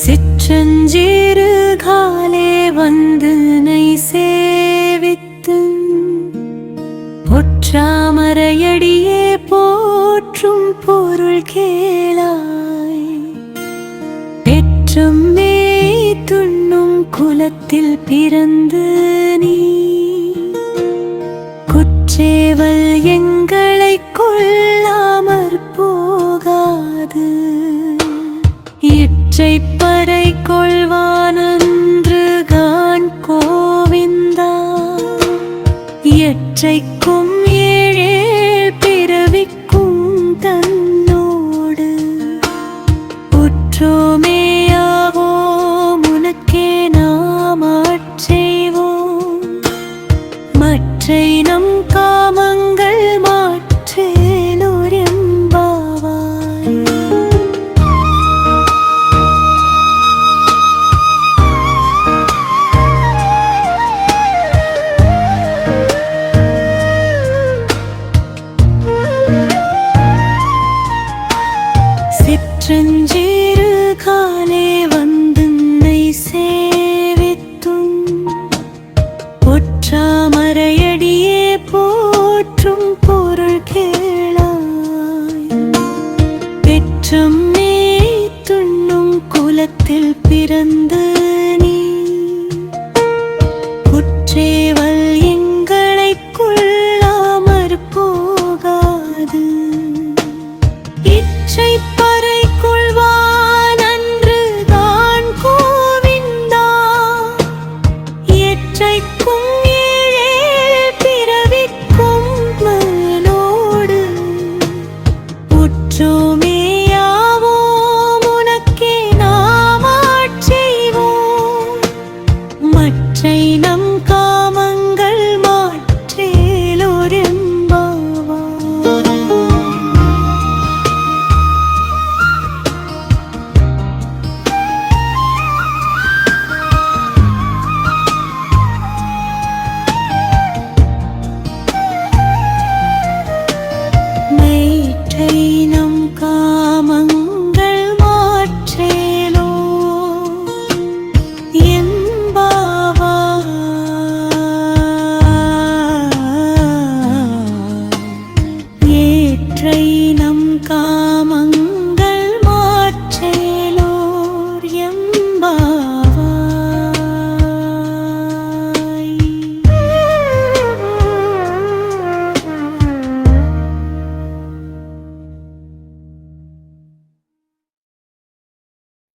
சிற்றஞ்சீரு காலே வந்து நை சேவித்து பொற்றாமரையடியே போற்றும் பொருள் கேளாய். பெற்றும் மேய் துண்ணும் குலத்தில் பிறந்து நீ. குற்றேவல் எங்க சிற்றஞ்சீரு காலே வந்துன்னை சேவித்தும் ஒற்றாமரையடியே போற்றும் பொருள் கேளாய். பெற்றும் மேய் துண்ணும் குலத்தில் பிறந்து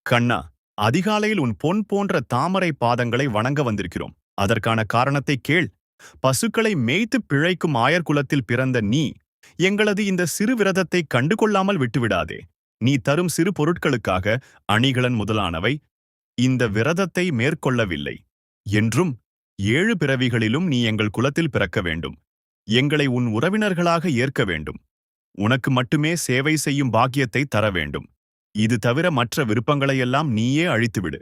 கண்ணா அதிகாலையில் உன் பொன் போன்ற தாமரை பாதங்களை வணங்க வந்திருக்கிறோம். அதற்கான காரணத்தை கேள். பசுக்களை மேய்த்து பிழைக்கும் ஆயர் குலத்தில் பிறந்த நீ எங்களது இந்த சிறு விரதத்தை கண்டுகொள்ளாமல் விட்டுவிடாதே. நீ தரும் சிறு பொருட்களுக்காக அணிகலன் முதலானவை இந்த விரதத்தை மேற்கொள்ளவில்லை. என்றும் ஏழு பிறவிகளிலும் நீ எங்கள் குலத்தில் பிறக்க வேண்டும். எங்களை உன் உறவினர்களாக ஏற்க வேண்டும். உனக்கு மட்டுமே சேவை செய்யும் பாக்கியத்தை தர வேண்டும். இது தவிர மற்ற விருப்பங்களையெல்லாம் நீயே அழித்துவிடு.